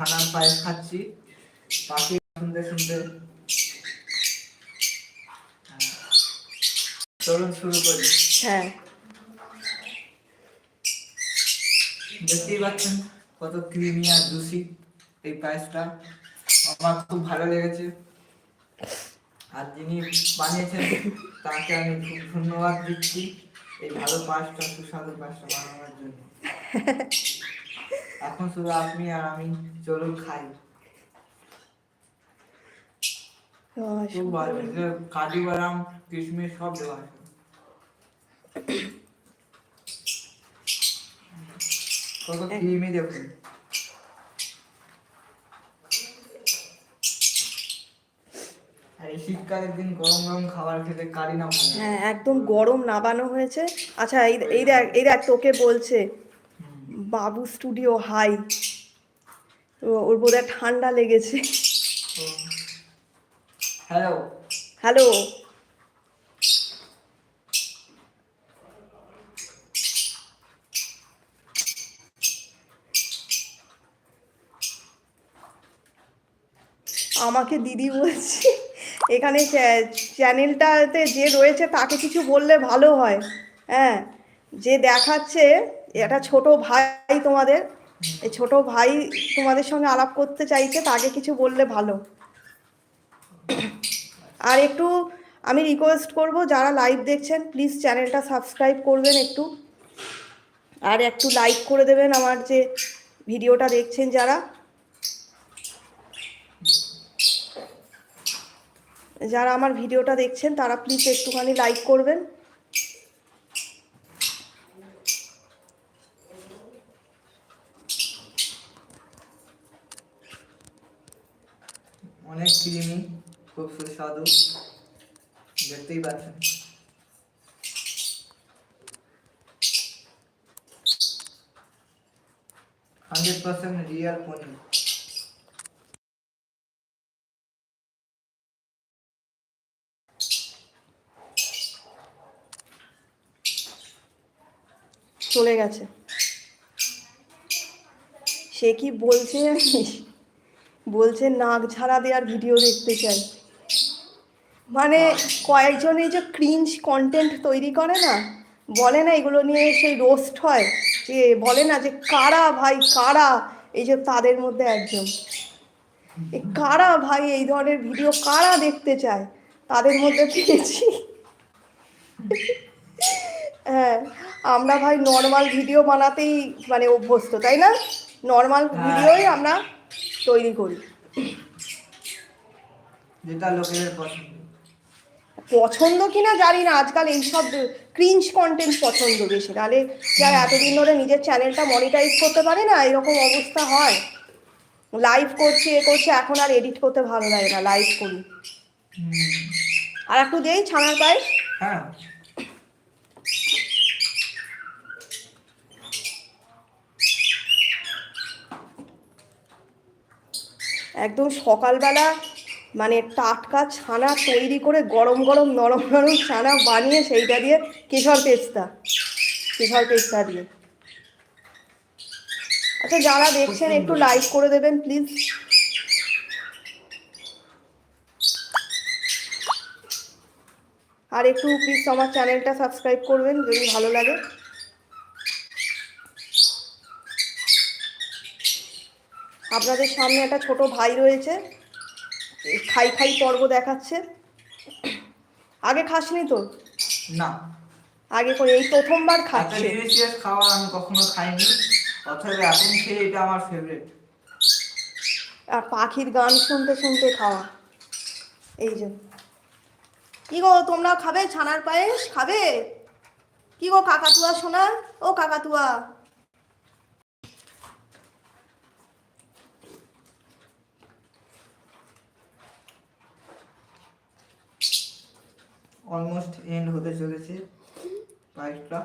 ছানার পায়েস খাচ্ছি। পাখি শুনতে শুনতে। চলুন শুরু করি। হ্যাঁ। দেখতেই পাচ্ছেন কত ক্রিমি আর জুসি এই পায়েসটা। আমার খুব ভালো লেগেছে। আর যিনি বানিয়েছেন তাকে আমি খুব ধন্যবাদ দিচ্ছি এই ভালো পায়েসটা সুস্বাদু পায়েসটা বানানোর জন্য। এখন শুধু আপনি আর আমি চলুন খাই। কাজু বাদাম কিশমিশ সব দেওয়া আছে। কত ক্রিমি দেখুন। শীতকালের দিন গরম গরম খাবার খেতে কারি না হ্যাঁ একদম গরম নাবানো হয়েছে। আচ্ছা এই এই দেখ এই দেখ তোকে বলছে। বাবু স্টুডিও হাই ওর বোধহয় ঠান্ডা লেগেছে। হ্যালো হ্যালো আমাকে দিদি বলছে এখানে চ্যানেলটাতে যে রয়েছে তাকে কিছু বললে ভালো হয়। হ্যাঁ যে দেখাচ্ছে এটা ছোট ভাই তোমাদের, এই ছোট ভাই তোমাদের সঙ্গে আলাপ করতে চাইছে তাকে কিছু বললে ভালো। আর একটু আমি রিকোয়েস্ট করব, যারা লাইভ দেখছেন প্লিজ চ্যানেলটা সাবস্ক্রাইব করবেন একটু। আর একটু লাইক করে দেবেন আমার যে ভিডিওটা দেখছেন যারা। যারা আমার ভিডিওটা দেখছেন, তারা প্লিজ একটুখানি লাইক করবেন। অনেক ক্রিমি খুব সুস্বাদু দেখতেই পাচ্ছেন। হান্ড্রেড পার্সেন্ট রিয়াল পনির চলে গেছে। সে কি বলছে জানিস? বলছে নাক ঝাড়া দেওয়ার ভিডিও দেখতে চাই। মানে কয়েকজন এই যে ক্রিঞ্জ কন্টেন্ট তৈরি করে না বলে না এগুলো নিয়ে সেই রোস্ট হয় যে বলে না যে কারা ভাই কারা? এই যে তাদের মধ্যে একজন। কারা ভাই এই ধরনের ভিডিও কারা দেখতে চায়? তাদের মধ্যে পেয়েছি। হ্যাঁ আমরা ভাই নর্মাল ভিডিও বানাতেই মানে অভ্যস্ত তাই না? নর্মাল হ্যাঁ। ভিডিওই আমরা তৈরি করি। যেটা লোকেদের পছন্দ। পছন্দ কিনা জানি না আজকাল এইসব ক্রিঞ্জ কন্টেন্ট পছন্দ বেশি। তাহলে যারা এতদিন ধরে নিজের চ্যানেলটা মনিটাইজ করতে পারে না এরকম অবস্থা হয়। লাইভ করছে এ করছে এখন আর এডিট করতে ভালো লাগে না লাইভ করি। আর একটু দেই ছানার পায়েস? হ্যাঁ। একদম সকালবেলা মানে টাটকা ছানা তৈরি করে গরম গরম, নরম নরম ছানা বানিয়ে সেইটা দিয়ে কেশর পেস্তা কেশর পেস্তা দিয়ে। আচ্ছা যারা দেখছেন একটু লাইক করে দেবেন, প্লিজ। আর একটু প্লিজ আমার চ্যানেলটা সাবস্ক্রাইব করবেন, যদি ভালো লাগে। আপনাদের সামনে একটা ছোট ভাই রয়েছে। খাই খাই পর্ব দেখাচ্ছে। আগে খাসনি তো? না। আগে করে এই প্রথমবার খাচ্ছে। খাবার আমি কখনো খাইনি। অথবা এখন খেয়ে এটা আমার ফেভারিট আর পাখির গান শুনতে শুনতে খাওয়া। এই যে। কি গো তোমরা খাবে ছানার পায়েস? খাবে? কি গো কাকাতুয়া শোনা ও কাকাতুয়া। অলমোস্ট এন্ড হতে চলেছে পায়েসটা